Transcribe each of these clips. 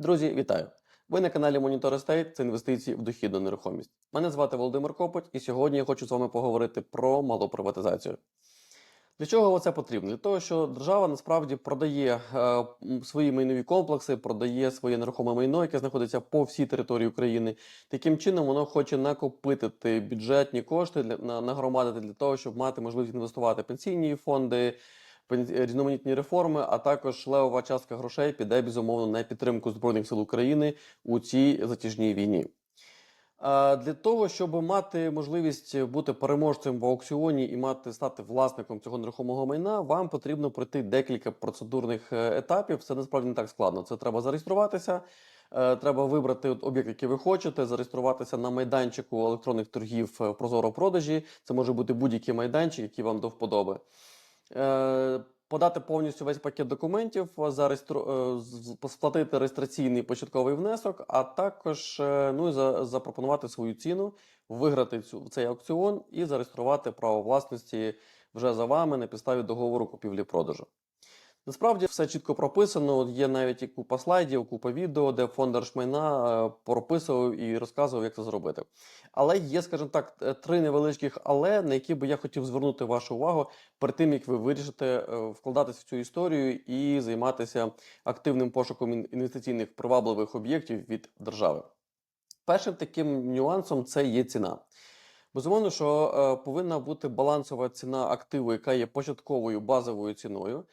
Друзі, вітаю! Ви на каналі Monitor Estate – це інвестиції в дохідну нерухомість. Мене звати Володимир Копоть, і сьогодні я хочу з вами поговорити про малу приватизацію. Для чого це потрібно? Для того, що держава насправді продає е, свої майнові комплекси, продає своє нерухоме майно, яке знаходиться по всій території України. Таким чином, воно хоче накопити бюджетні кошти для на, нагромадити для того, щоб мати можливість інвестувати пенсійні фонди, різноманітні реформи, а також левова частка грошей піде безумовно на підтримку збройних сил України у цій затяжній війні. Для того, щоб мати можливість бути переможцем в аукціоні і мати стати власником цього нерухомого майна, вам потрібно пройти декілька процедурних е, етапів. Це насправді не так складно. Це треба зареєструватися. е, Треба вибрати об'єкт, який ви хочете, зареєструватися на майданчику електронних торгів е, Прозоро продажі. Це може бути будь-який майданчик, який вам до вподоби. Е, Подати повністю весь пакет документів, зареєстру... е, сплатити реєстраційний початковий внесок, а також е, ну, і за... запропонувати свою ціну, виграти цю... цей аукціон і зареєструвати право власності вже за вами на підставі договору купівлі-продажу. Насправді все чітко прописано. Є навіть і купа слайдів, купа відео, де фонд держмайна е, прописував і розказував, як це зробити. Але є, скажімо так, е, три невеличких але, на які би я хотів звернути вашу увагу перед тим, як ви вирішите е, вкладатися в цю історію і займатися активним пошуком інвестиційних привабливих об'єктів від держави. Першим таким нюансом це є ціна. Безумовно, що повинна бути балансова ціна активу, яка є початковою базовою ціною.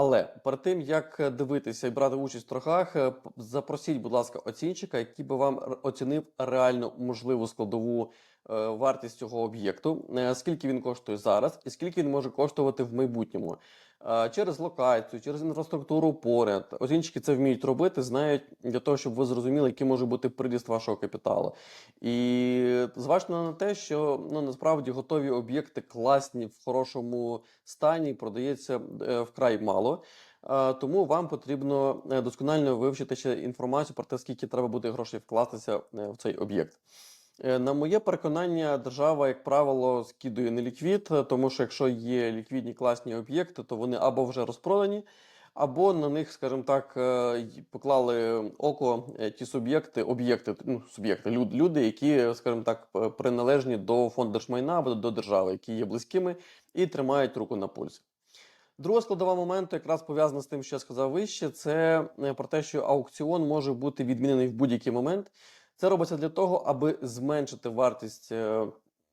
Але перед тим як е, дивитися і брати участь в торгах, е, запросіть, будь ласка, оцінщика, який би вам оцінив реальну можливу складову е, вартість цього об'єкту, скільки він коштує зараз, і скільки він може коштувати в майбутньому. Через локацію, через інфраструктуру поряд. Оцінщики це вміють робити, знають для того, щоб ви зрозуміли, який може бути приріст вашого капіталу. І зважте на те, що ну насправді готові об'єкти класні в хорошому стані, продається е, вкрай мало. Тому вам потрібно е, досконально вивчити ще інформацію про те, скільки треба буде грошей вкластися е, в цей об'єкт. Е, На моє переконання, держава, як правило, скидує неліквід, е, тому що якщо є ліквідні класні об'єкти, то вони або вже розпродані, або на них, скажімо так, е, поклали око ті суб'єкти, об'єкти, ну, суб'єкти, люд- люди, які, скажімо так, приналежні до фонду держмайна або до держави, які є близькими і тримають руку на пульсі. Друга складова моменту, якраз пов'язана з тим, що я сказав вище, це про те, що аукціон може бути відмінений в будь-який момент. Це робиться для того, аби зменшити вартість е,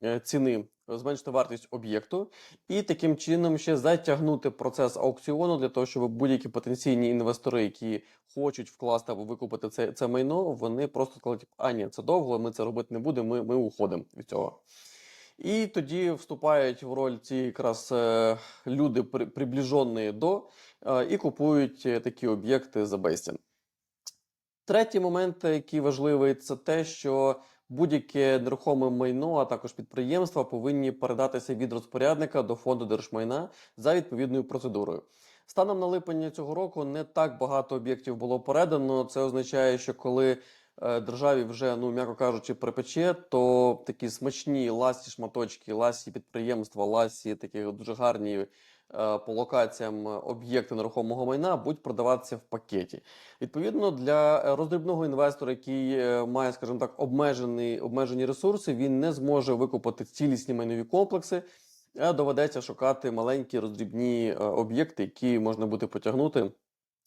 е, ціни, зменшити вартість об'єкту, і таким чином ще затягнути процес аукціону для того, щоб будь-які потенційні інвестори, які хочуть вкласти або викупити це, це майно, вони просто сказали, типу, а ні, це довго, ми це робити не будемо, ми, ми уходимо від цього. І тоді вступають в роль ці якраз е, люди, при, приближені до, і купують такі об'єкти за безцін. Третій момент, який важливий, це те, що будь-яке нерухоме майно, а також підприємства повинні передатися від розпорядника до фонду держмайна за відповідною процедурою. Станом на липень цього року не так багато об'єктів було передано. Це означає, що коли е, державі вже, ну м'яко кажучи, припече, то такі смачні ласі шматочки, ласі підприємства, ласі такі дуже гарні по локаціям е, об'єкти нерухомого майна будуть продаватися в пакеті. Відповідно, для е, роздрібного інвестора, який е, має, скажімо так, обмежені, обмежені ресурси, він не зможе викупити цілісні майнові комплекси. Доведеться шукати маленькі роздрібні е, об'єкти, які можна буде потягнути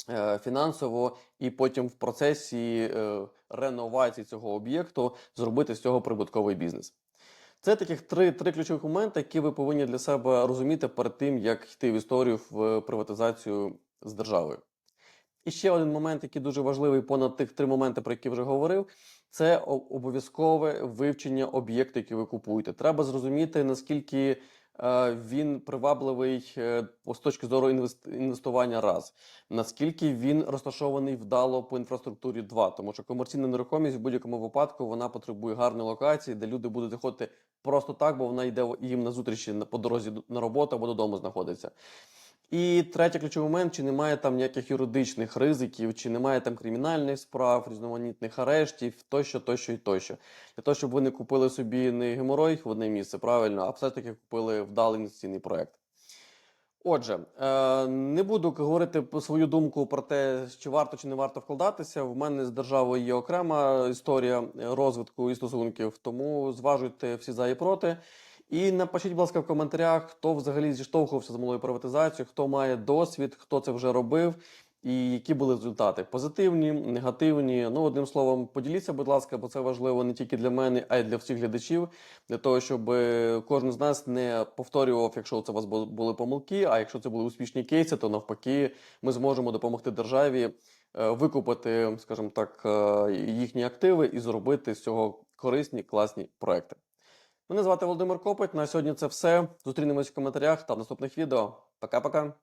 е, фінансово, і потім в процесі е, реновації цього об'єкту зробити з цього прибутковий бізнес. Це таких три, три ключових моменти, які ви повинні для себе розуміти перед тим, як йти в історію в приватизацію з державою. І ще один момент, який дуже важливий понад тих три моменти, про які вже говорив, це обов'язкове вивчення об'єкту, який ви купуєте. Треба зрозуміти, наскільки е, він привабливий е, з точки зору інвест- інвестування раз, наскільки він розташований вдало по інфраструктурі два, тому що комерційна нерухомість в будь-якому випадку вона потребує гарної локації, де люди будуть заходити просто так, бо вона йде їм на зустрічі по дорозі на роботу або додому знаходиться. І третій ключовий момент: чи немає там ніяких юридичних ризиків, чи немає там кримінальних справ, різноманітних арештів, тощо, тощо і тощо. Для того, щоб ви не купили собі не геморой в одне місце, правильно, а все ж таки купили вдалий інвестиційний проект. Отже, е, не буду говорити свою думку про те, чи варто чи не варто вкладатися. В мене з державою є окрема історія е, розвитку і стосунків, тому зважуйте всі за і проти. І напишіть, будь ласка, в коментарях, хто взагалі зіштовхувався з малою приватизацією, хто має досвід, хто це вже робив, і які були результати: позитивні, негативні. Ну, одним словом, поділіться, будь ласка, бо це важливо не тільки для мене, а й для всіх глядачів, для того, щоб е, кожен з нас не повторював, якщо це у вас були помилки. А якщо це були успішні кейси, то навпаки, ми зможемо допомогти державі е, викупити, скажімо так, е, їхні активи і зробити з цього корисні, класні проекти. Мене звати Володимир Копить. На сьогодні це все. Зустрінемось в коментарях та в наступних відео. Пока-пока.